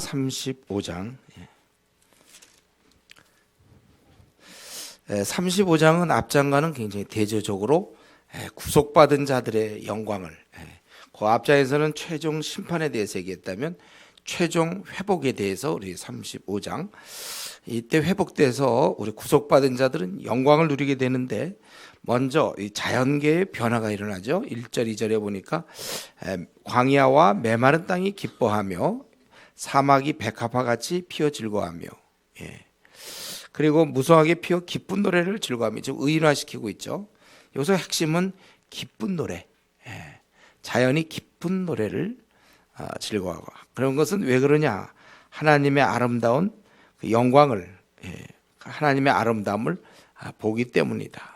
35장. 35장은 앞장과는 굉장히 대조적으로 예, 구속받은 자들의 영광을 예, 그 앞장에서는 최종 심판에 대해서 얘기했다면 최종 회복에 대해서 우리 35장 이때 회복돼서 우리 구속받은 자들은 영광을 누리게 되는데 먼저 이 자연계의 변화가 일어나죠. 1절 2절에 보니까 에, 광야와 메마른 땅이 기뻐하며 사막이 백합화 같이 피어 즐거워하며 예. 그리고 무성하게 피어 기쁜 노래를 즐거워하며 지금 의인화시키고 있죠. 여기서 핵심은 기쁜 노래. 예. 자연이 기쁜 노래를 아, 즐거워하고 그런 것은 왜 그러냐? 하나님의 아름다운 그 영광을 예. 하나님의 아름다움을 아, 보기 때문이다.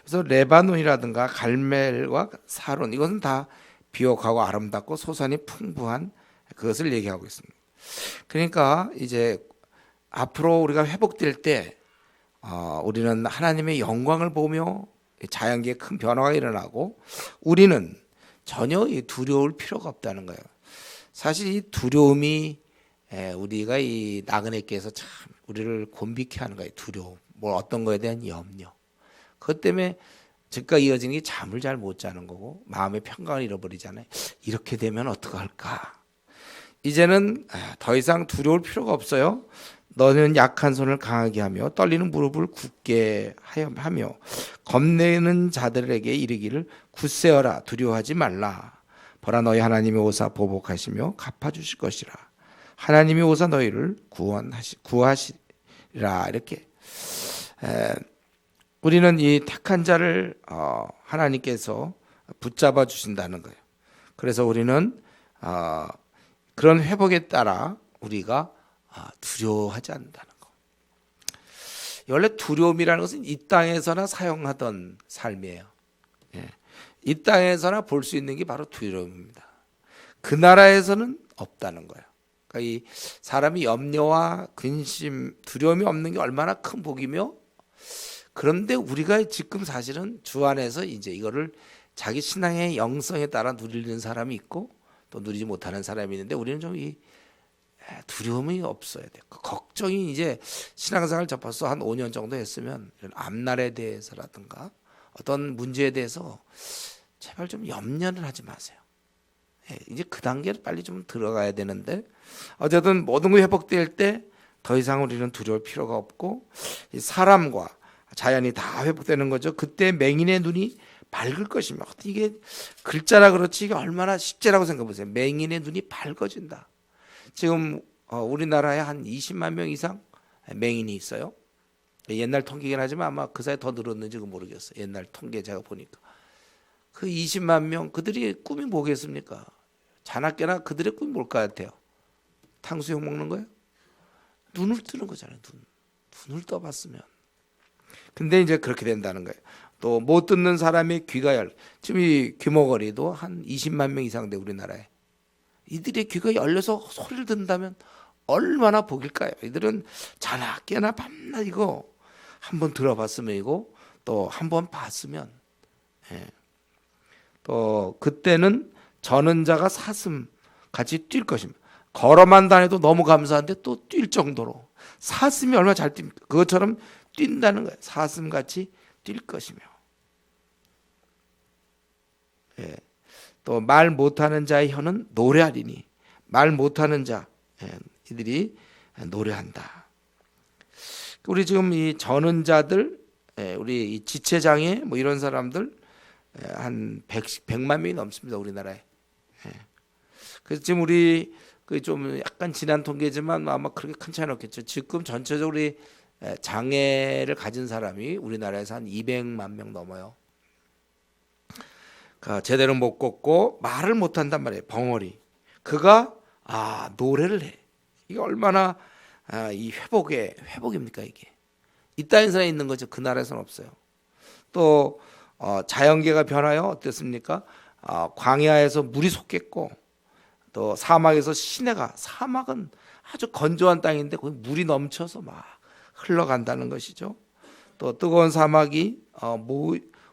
그래서 레바논이라든가 갈멜과 사론 이것은 다 비옥하고 아름답고 소산이 풍부한 그것을 얘기하고 있습니다. 그러니까 이제 앞으로 우리가 회복될 때 어, 우리는 하나님의 영광을 보며 자연계에 큰 변화가 일어나고 우리는 전혀 두려울 필요가 없다는 거예요. 사실 이 두려움이 우리가 이 나그네께서 참 우리를 곤비케 하는 거예요. 두려움, 뭐 어떤 거에 대한 염려. 그것 때문에 즉과 이어지는 게 잠을 잘 못 자는 거고 마음의 평강을 잃어버리잖아요. 이렇게 되면 어떡할까? 이제는 아, 더 이상 두려울 필요가 없어요. 너는 약한 손을 강하게 하며 떨리는 무릎을 굳게 하며 겁내는 자들에게 이르기를 굳세어라 두려워하지 말라. 보라 너희 하나님이 오사 보복하시며 갚아주실 것이라. 하나님이 오사 너희를 구원하시 구하시라 이렇게. 에, 우리는 이 택한 자를 어, 하나님께서 붙잡아 주신다는 거예요. 그래서 우리는 어, 그런 회복에 따라 우리가 아, 두려워하지 않는다는 거. 원래 두려움이라는 것은 이 땅에서나 사용하던 삶이에요. 예. 이 땅에서나 볼 수 있는 게 바로 두려움입니다. 그 나라에서는 없다는 거예요. 그러니까 이 사람이 염려와 근심, 두려움이 없는 게 얼마나 큰 복이며 그런데 우리가 지금 사실은 주 안에서 이제 이거를 자기 신앙의 영성에 따라 누리는 사람이 있고 또 누리지 못하는 사람이 있는데 우리는 좀 이 두려움이 없어야 돼. 그 걱정이 이제 신앙생활 접어서 한 5년 정도 했으면 이런 앞날에 대해서라든가 어떤 문제에 대해서 제발 좀 염려를 하지 마세요. 예, 이제 그 단계를 빨리 좀 들어가야 되는데 어쨌든 모든 게 회복될 때 더 이상 우리는 두려울 필요가 없고 사람과 자연이 다 회복되는 거죠. 그때 맹인의 눈이 밝을 것이며 이게 글자라 그렇지 이게 얼마나 식재라고 생각해 보세요. 맹인의 눈이 밝아진다. 지금 어, 우리나라에 한 20만 명 이상 맹인이 있어요. 옛날 통계긴 하지만 아마 그 사이 더 늘었는지 모르겠어요. 옛날 통계 제가 보니까 그 20만 명 그들이 꿈이 뭐겠습니까? 자나깨나 그들의 꿈이 뭘것 같아요? 탕수육 먹는 거예요? 눈을 뜨는 거잖아요. 눈 눈을 떠봤으면 근데 이제 그렇게 된다는 거예요. 또 못 듣는 사람의 귀가 열. 지금 이 귀머거리도 한 20만 명 이상 돼 우리나라에. 이들의 귀가 열려서 소리를 듣는다면 얼마나 복일까요? 이들은 자나 깨나 밤낮 이거 한번 들어봤으면 이고 또 한번 봤으면 예. 또 그때는 저는 자가 사슴 같이 뛸 것입니다. 걸어만 다녀도 너무 감사한데 또 뛸 정도로 사슴이 얼마나 잘 뜁니까? 그것처럼 뛴다는 거예요. 사슴 같이 뛸 것이며. 예. 또 말 못하는 자의 혀는 노래하리니 말 못하는 자 예. 이들이 노래한다. 우리 지금 이 저는 자들, 예. 우리 이 지체 장애 뭐 이런 사람들 예. 한 100, 100만 명이 넘습니다 우리나라에. 예. 그래서 지금 우리 그 좀 약간 지난 통계지만 아마 그렇게 큰 차이는 없겠죠. 지금 전체적으로 장애를 가진 사람이 우리나라에서 한 200만 명 넘어요. 그 제대로 못 걷고 말을 못 한단 말이에요. 벙어리. 그가 아 노래를 해. 이게 얼마나 아, 이 회복의 회복입니까 이게? 이 땅에서 있는 거죠. 그 나라에서는 없어요. 또 어, 자연계가 변하여 어땠습니까? 어, 광야에서 물이 솟겠고 또 사막에서 시내가 사막은 아주 건조한 땅인데 거기 물이 넘쳐서 막 흘러간다는 것이죠. 또 뜨거운 사막이 어,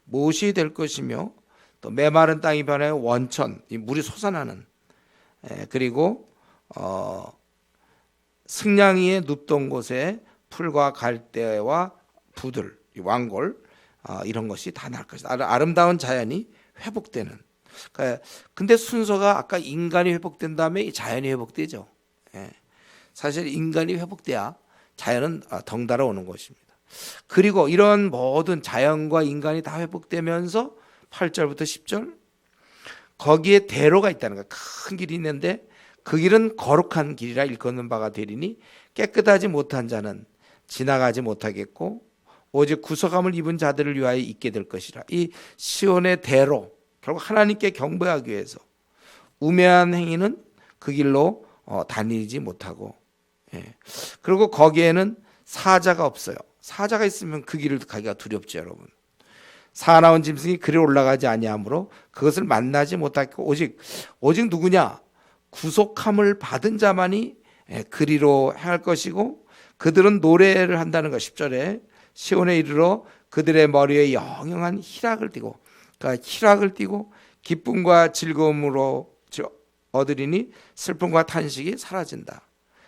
못이 될 것이며 또 메마른 땅이 변해 원천, 이 물이 솟아나는 그리고 어, 승냥이의 눕던 곳에 풀과 갈대와 부들, 이 왕골 어, 이런 것이 다 날 것이다. 아름- 아름다운 자연이 회복되는. 그러니까 근데 순서가 아까 인간이 회복된 다음에 이 자연이 회복되죠. 예. 사실 인간이 회복돼야 자연은 아, 덩달아 오는 것입니다. 그리고 이런 모든 자연과 인간이 다 회복되면서 8절부터 10절 거기에 대로가 있다는 거야. 큰 길이 있는데 그 길은 거룩한 길이라 일컫는 바가 되리니 깨끗하지 못한 자는 지나가지 못하겠고 오직 구속함을 입은 자들을 위하여 있게 될 것이라. 이 시온의 대로 결국 하나님께 경배하기 위해서 우매한 행위는 그 길로 어, 다니지 못하고 예. 그리고 거기에는 사자가 없어요. 사자가 있으면 그 길을 가기가 두렵죠, 여러분. 사나운 짐승이 그리 올라가지 아니하므로 그것을 만나지 못하고 오직 오직 누구냐 구속함을 받은 자만이 예, 그리로 행할 것이고 그들은 노래를 한다는 것 10절에 시온에 이르러 그들의 머리에 영영한 희락을 띠고 그러니까 희락을 띠고 기쁨과 즐거움으로 저- 얻으리니 슬픔과 탄식이 사라진다.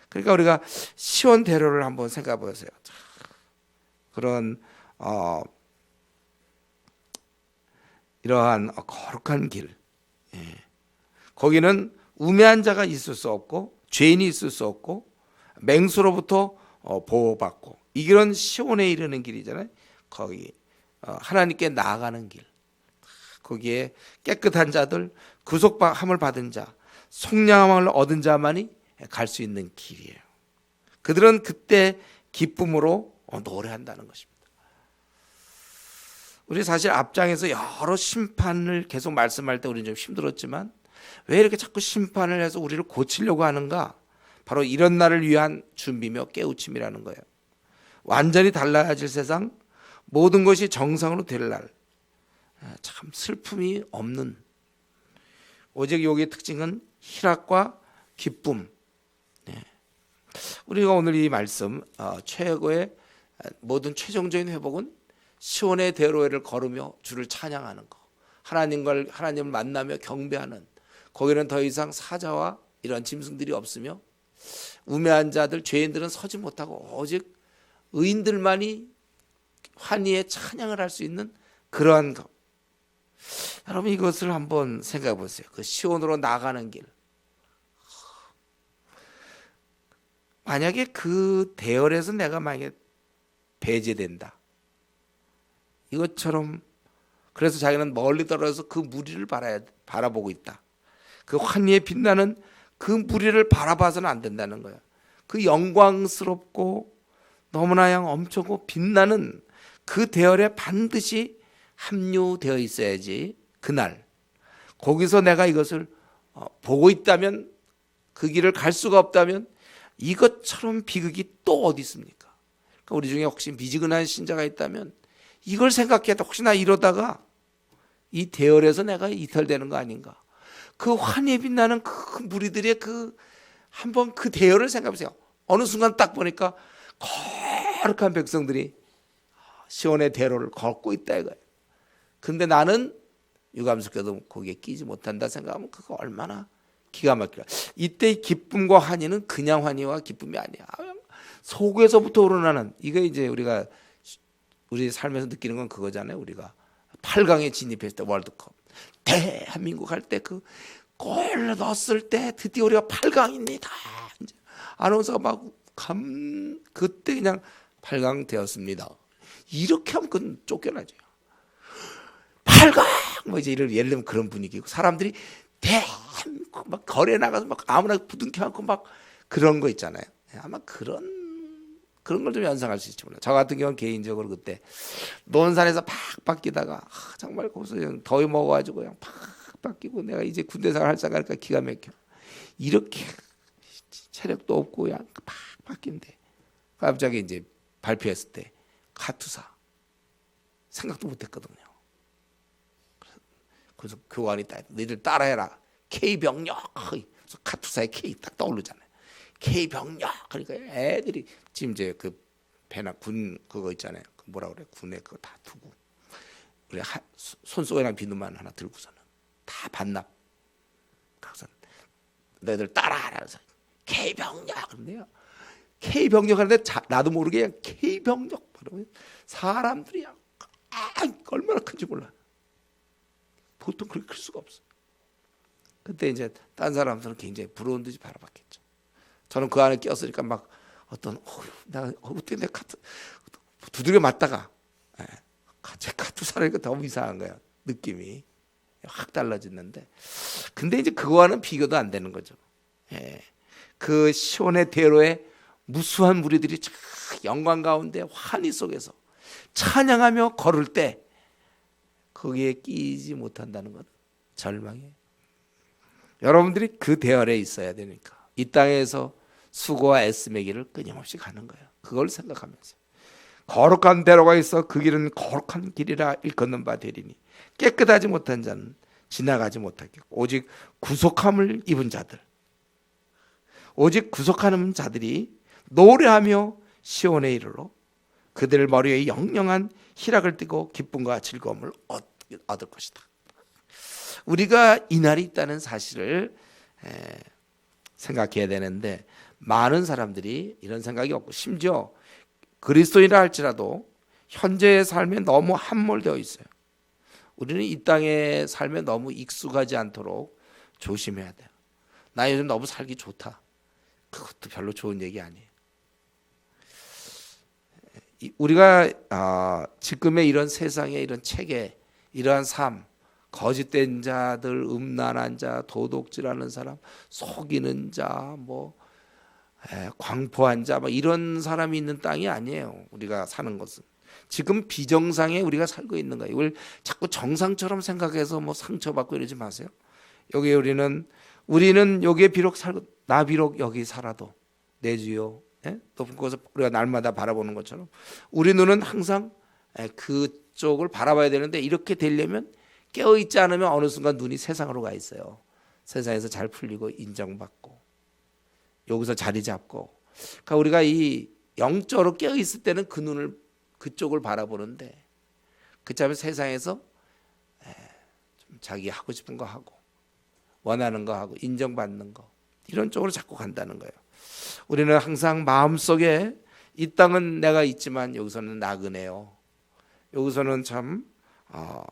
그러니까 우리가 시온 대로를 한번 생각해 보세요. 자, 그런 어, 이러한 거룩한 길. 예. 거기는 우매한 자가 있을 수 없고 죄인이 있을 수 없고 맹수로부터 어, 보호받고 이 길은 시온에 이르는 길이잖아요. 거기 어, 하나님께 나아가는 길. 거기에 깨끗한 자들, 구속함을 받은 자, 속량함을 얻은 자만이 갈 수 있는 길이에요. 그들은 그때 기쁨으로 어, 노래한다는 것입니다. 우리 사실 앞장에서 여러 심판을 계속 말씀할 때 우리는 좀 힘들었지만 왜 이렇게 자꾸 심판을 해서 우리를 고치려고 하는가? 바로 이런 날을 위한 준비며 깨우침이라는 거예요. 완전히 달라질 세상, 모든 것이 정상으로 될 날. 아, 참 슬픔이 없는 오직 여기의 특징은 희락과 기쁨. 네. 우리가 오늘 이 말씀 어, 최고의 모든 최종적인 회복은 시온의 대로를 걸으며 주를 찬양하는 거. 하나님과 하나님을 만나며 경배하는 거기는 더 이상 사자와 이런 짐승들이 없으며 우매한 자들 죄인들은 서지 못하고 오직 의인들만이 환희의 찬양을 할 수 있는 그러한 것. 여러분 이것을 한번 생각해 보세요. 그 시온으로 나가는 길. 만약에 그 대열에서 내가 만약에 배제된다. 이것처럼 그래서 자기는 멀리 떨어져서 그 무리를 바라야, 바라보고 있다. 그 환희에 빛나는 그 무리를 바라봐서는 안 된다는 거야. 그 영광스럽고 너무나 양 엄청고 빛나는 그 대열에 반드시 합류되어 있어야지 그날 거기서 내가 이것을 어, 보고 있다면 그 길을 갈 수가 없다면 이것처럼 비극이 또 어디 있습니까? 그러니까 우리 중에 혹시 미지근한 신자가 있다면 이걸 생각해도 혹시나 이러다가 이 대열에서 내가 이탈되는 거 아닌가? 그 환희에 빛나는 그 무리들의 그 한번 그 대열을 생각해 보세요. 어느 순간 딱 보니까 거룩한 백성들이 시온의 대로를 걷고 있다 이거예요. 근데 나는 유감스럽게도 거기에 끼지 못한다 생각하면 그거 얼마나 기가 막히라. 이때 기쁨과 환희는 그냥 환희와 기쁨이 아니야. 속에서부터 우러나는 이게 이제 우리가 우리 삶에서 느끼는 건 그거잖아요. 우리가 8강에 진입했을 때 월드컵 대한민국 할 때 그 골 넣었을 때 드디어 우리가 8강입니다. 이제 아나운서가 막 감 그때 그냥 8강 되었습니다. 이렇게 하면 그건 쫓겨나죠. 8강 뭐 이제 이런 예를 들면 그런 분위기고 사람들이 대한민국 막 거리에 나가서 막 아무나 부둥켜 안고 막 그런 거 있잖아요. 아마 그런 그런 걸 좀 연상할 수 있지 몰라. 저 같은 경우는 개인적으로 그때 논산에서 팍 바뀌다가 아, 정말 거기서 더위 먹어가지고 그냥 팍 바뀌고 내가 이제 군대 생활 할 생각하니까 기가 막혀. 이렇게 체력도 없고 그냥 팍 바뀐데 갑자기 이제 발표했을 때 카투사 생각도 못했거든요. 그래서 교관이 딱 너희들 따라해라. K 병력. 그래서 카투사의 K 딱 떠오르잖아요. K 병력. 그러니까 애들이 지금 이제 그 배나 군 그거 있잖아요. 그 뭐라 그래 군에 그거 다 두고 우리 하, 손수건이랑 비누만 하나 들고서는 다 반납. 그래서 너희들 따라하라. 그래서 K 병력 그런데요. K 병력 하는데 자, 나도 모르게 K 병력 바로 사람들이 아, 얼마나 큰지 몰라. 보통 그렇게 클 수가 없어. 그때 이제 딴 사람들은 굉장히 부러운 듯이 바라봤겠죠. 저는 그 안에 끼었으니까 막 어떤 어휴, 나 어떻게 내 카트 두드려 맞다가 예, 제 카트 사니까 너무 이상한 거야 느낌이 확 달라졌는데 근데 이제 그거와는 비교도 안 되는 거죠. 예. 그 시온의 대로에 무수한 무리들이 쫙 영광 가운데 환희 속에서 찬양하며 걸을 때 거기에 끼지 못한다는 것 절망이에요. 여러분들이 그 대열에 있어야 되니까 이 땅에서 수고와 애씀의 길을 끊임없이 가는 거예요. 그걸 생각하면서 거룩한 대로가 있어 그 길은 거룩한 길이라 일컫는 바 되리니 깨끗하지 못한 자는 지나가지 못하겠고 오직 구속함을 입은 자들 오직 구속하는 자들이 노래하며 시온에 이르러 그들 머리에 영영한 희락을 띠고 기쁨과 즐거움을 얻- 얻을 것이다. 우리가 이 날이 있다는 사실을 에, 생각해야 되는데 많은 사람들이 이런 생각이 없고 심지어 그리스도인이라 할지라도 현재의 삶에 너무 함몰되어 있어요. 우리는 이 땅의 삶에 너무 익숙하지 않도록 조심해야 돼요. 나 요즘 너무 살기 좋다. 그것도 별로 좋은 얘기 아니에요. 이- 우리가 아, 지금의 이런 세상의 이런 체계, 이러한 삶, 거짓된 자들, 음란한 자, 도둑질하는 사람, 속이는 자, 뭐 에, 광포한 자, 뭐 이런 사람이 있는 땅이 아니에요. 우리가 사는 것은 지금 비정상에 우리가 살고 있는 거예요. 이걸 자꾸 정상처럼 생각해서 뭐 상처받고 이러지 마세요. 여기 우리는 우리는 여기에 비록 살고 나 비록 여기 살아도 내 주요 예? 높은 곳에서 우리가 날마다 바라보는 것처럼 우리 눈은 항상 예, 그쪽을 바라봐야 되는데 이렇게 되려면 깨어 있지 않으면 어느 순간 눈이 세상으로 가 있어요. 세상에서 잘 풀리고 인정받고 여기서 자리 잡고 그러니까 우리가 이 영적으로 깨어 있을 때는 그 눈을 그쪽을 바라보는데 그다음에 세상에서 에, 좀 자기 하고 싶은 거 하고 원하는 거 하고 인정받는 거 이런 쪽으로 자꾸 간다는 거예요. 우리는 항상 마음속에 이 땅은 내가 있지만 여기서는 나그네요. 여기서는 참 어,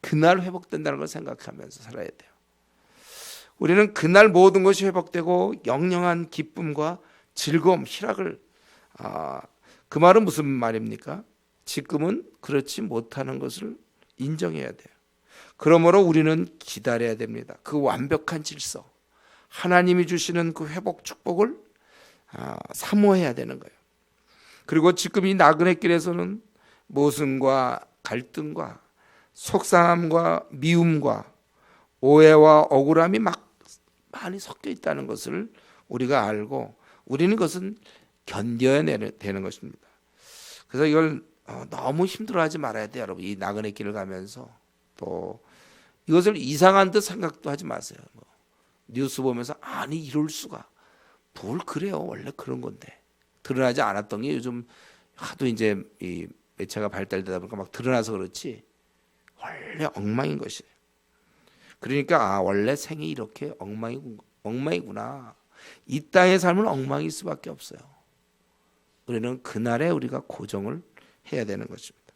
그날 회복된다는 걸 생각하면서 살아야 돼요. 우리는 그날 모든 것이 회복되고 영영한 기쁨과 즐거움, 희락을 아, 그 말은 무슨 말입니까? 지금은 그렇지 못하는 것을 인정해야 돼요. 그러므로 우리는 기다려야 됩니다. 그 완벽한 질서, 하나님이 주시는 그 회복 축복을 아, 사모해야 되는 거예요. 그리고 지금 이 나그네 길에서는 모순과 갈등과 속상함과 미움과 오해와 억울함이 막 많이 섞여 있다는 것을 우리가 알고 우리는 그것은 견뎌야 되는 것입니다. 그래서 이걸 어, 너무 힘들어하지 말아야 돼요, 여러분. 이 나그네 길을 가면서 또 이것을 이상한 듯 생각도 하지 마세요. 뭐 뉴스 보면서 아니 이럴 수가 뭘 그래요? 원래 그런 건데 드러나지 않았던 게 요즘 하도 이제 이 매체가 발달되다 보니까 막 드러나서 그렇지 원래 엉망인 것이에요. 그러니까 아 원래 생이 이렇게 엉망이 엉망이구나. 이 땅의 삶은 엉망일 수밖에 없어요. 우리는 그날에 우리가 고정을 해야 되는 것입니다.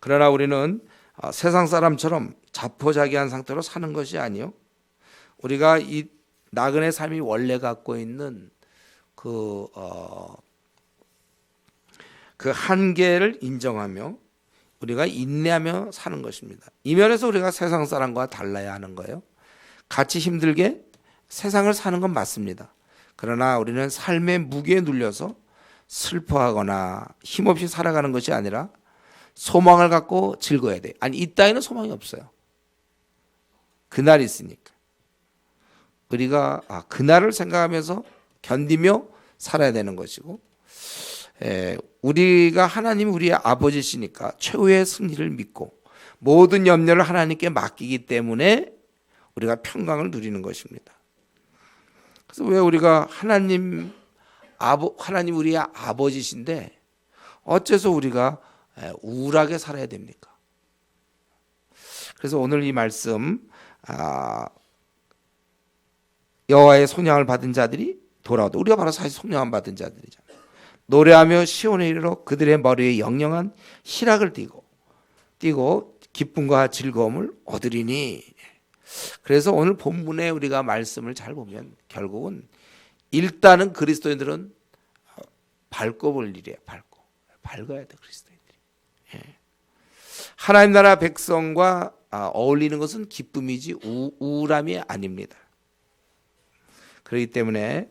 그러나 우리는 어, 세상 사람처럼 자포자기한 상태로 사는 것이 아니요. 우리가 이 나그네 삶이 원래 갖고 있는 그, 어, 그 한계를 인정하며 우리가 인내하며 사는 것입니다. 이 면에서 우리가 세상 사람과 달라야 하는 거예요. 같이 힘들게 세상을 사는 건 맞습니다. 그러나 우리는 삶의 무게에 눌려서 슬퍼하거나 힘없이 살아가는 것이 아니라 소망을 갖고 즐거워야 돼. 아니 이 땅에는 소망이 없어요. 그날이 있으니까. 우리가 아, 그날을 생각하면서 견디며 살아야 되는 것이고 에, 우리가 하나님 우리의 아버지시니까 최후의 승리를 믿고 모든 염려를 하나님께 맡기기 때문에 우리가 평강을 누리는 것입니다. 그래서 왜 우리가 하나님 아버 하나님 우리의 아버지신데 어째서 우리가 에, 우울하게 살아야 됩니까? 그래서 오늘 이 말씀 아, 여호와의 손양을 받은 자들이 돌아오다. 우리가 바로 사실 손양 받은 자들이잖아요. 노래하며 시온에 이르러 그들의 머리에 영영한 희락을 띠고 띠고 기쁨과 즐거움을 얻으리니. 그래서 오늘 본문에 우리가 말씀을 잘 보면 결국은 일단은 그리스도인들은 밝고 볼 일이에요. 밝고 밝아야 돼 그리스도인들이. 예. 하나님 나라 백성과 아, 어울리는 것은 기쁨이지 우, 우울함이 아닙니다. 그렇기 때문에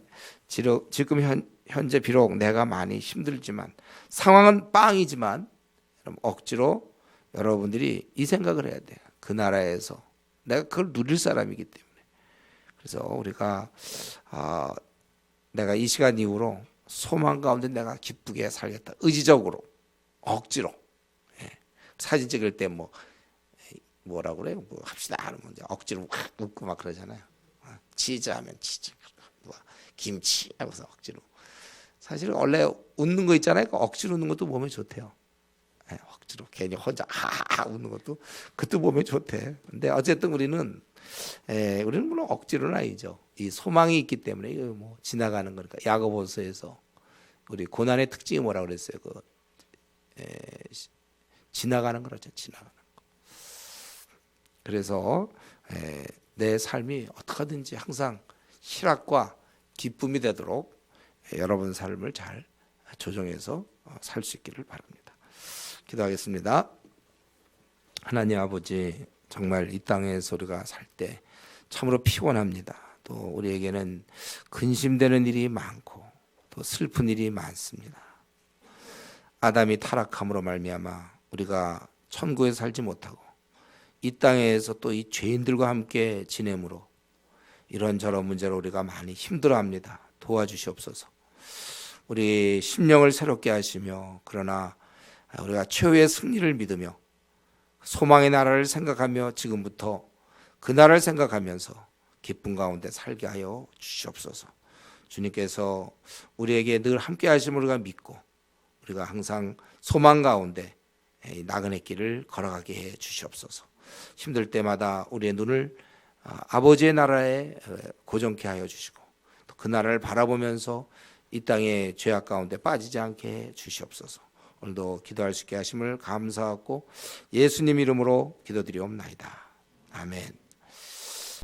지금 현, 현재 비록 내가 많이 힘들지만 상황은 빵이지만 억지로 여러분들이 이 생각을 해야 돼요. 그 나라에서 내가 그걸 누릴 사람이기 때문에. 그래서 우리가 아, 내가 이 시간 이후로 소망 가운데 내가 기쁘게 살겠다. 의지적으로 억지로 예. 사진 찍을 때 뭐 뭐라 그래요? 뭐 합시다 하면 억지로 확 웃고 막 그러잖아요. 아, 치즈 하면 치즈, 뭐 김치 하면서 억지로. 사실 원래 웃는 거 있잖아요. 그 억지로 웃는 것도 몸에 좋대요. 예, 억지로 괜히 혼자 하하 웃는 것도 그것도 몸에 좋대. 근데 어쨌든 우리는 예, 우리는 물론 억지로는 아니죠. 이 소망이 있기 때문에 이거 뭐 지나가는 거니까 야고보서에서 우리 고난의 특징이 뭐라 그랬어요? 그 예, 시- 지나가는 거라죠. 지나가는 거. 그래서 에, 내 삶이 어떻게든지 항상 희락과 기쁨이 되도록 에, 여러분 삶을 잘 조정해서 살 수 있기를 바랍니다. 기도하겠습니다. 하나님 아버지 정말 이 땅에서 우리가 살 때 참으로 피곤합니다. 또 우리에게는 근심되는 일이 많고 또 슬픈 일이 많습니다. 아담이 타락함으로 말미암아 우리가 천국에 살지 못하고 이 땅에서 또 이 죄인들과 함께 지내므로 이런저런 문제로 우리가 많이 힘들어합니다. 도와주시옵소서. 우리 심령을 새롭게 하시며 그러나 우리가 최후의 승리를 믿으며 소망의 나라를 생각하며 지금부터 그 나라를 생각하면서 기쁨 가운데 살게 하여 주시옵소서. 주님께서 우리에게 늘 함께 하심을 우리가 믿고 우리가 항상 소망 가운데 이 나그네 길을 걸어가게 해 주시옵소서. 힘들 때마다 우리의 눈을 아, 아버지의 나라에 어, 고정케 하여 주시고 또 그 나라를 바라보면서 이 땅의 죄악 가운데 빠지지 않게 해 주시옵소서. 오늘도 기도할 수 있게 하심을 감사하고 예수님 이름으로 기도드리옵나이다. 아멘.